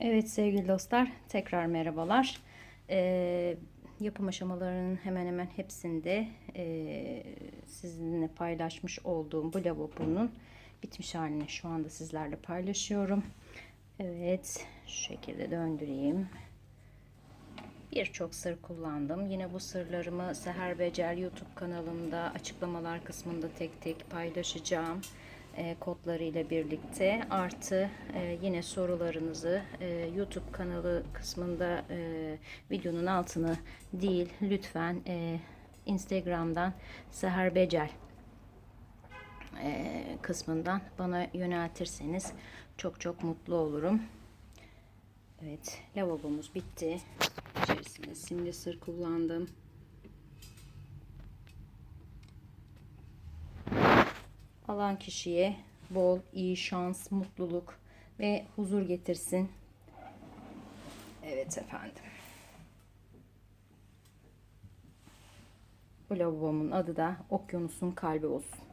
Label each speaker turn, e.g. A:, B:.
A: Evet sevgili dostlar tekrar merhabalar. Ee, yapım aşamalarının hemen hemen hepsinde e, sizinle paylaşmış olduğum bu lavabonun bitmiş halini şu anda sizlerle paylaşıyorum. Evet şu şekilde döndüreyim. Birçok sır kullandım. Yine bu sırlarımı Seher Becer YouTube kanalımda açıklamalar kısmında tek tek paylaşacağım e, kodları ile birlikte artı e, yine sorularınızı e, YouTube kanalı kısmında videonun altını değil lütfen Instagram'dan Seher Becel kısmından bana yöneltirseniz çok çok mutlu olurum. Evet lavabomuz bitti. İçerisinde simli sır kullandım. Alan kişiye bol, iyi şans, mutluluk ve huzur getirsin. Evet efendim. Bu lavabomun adı da Okyanus'un kalbi olsun.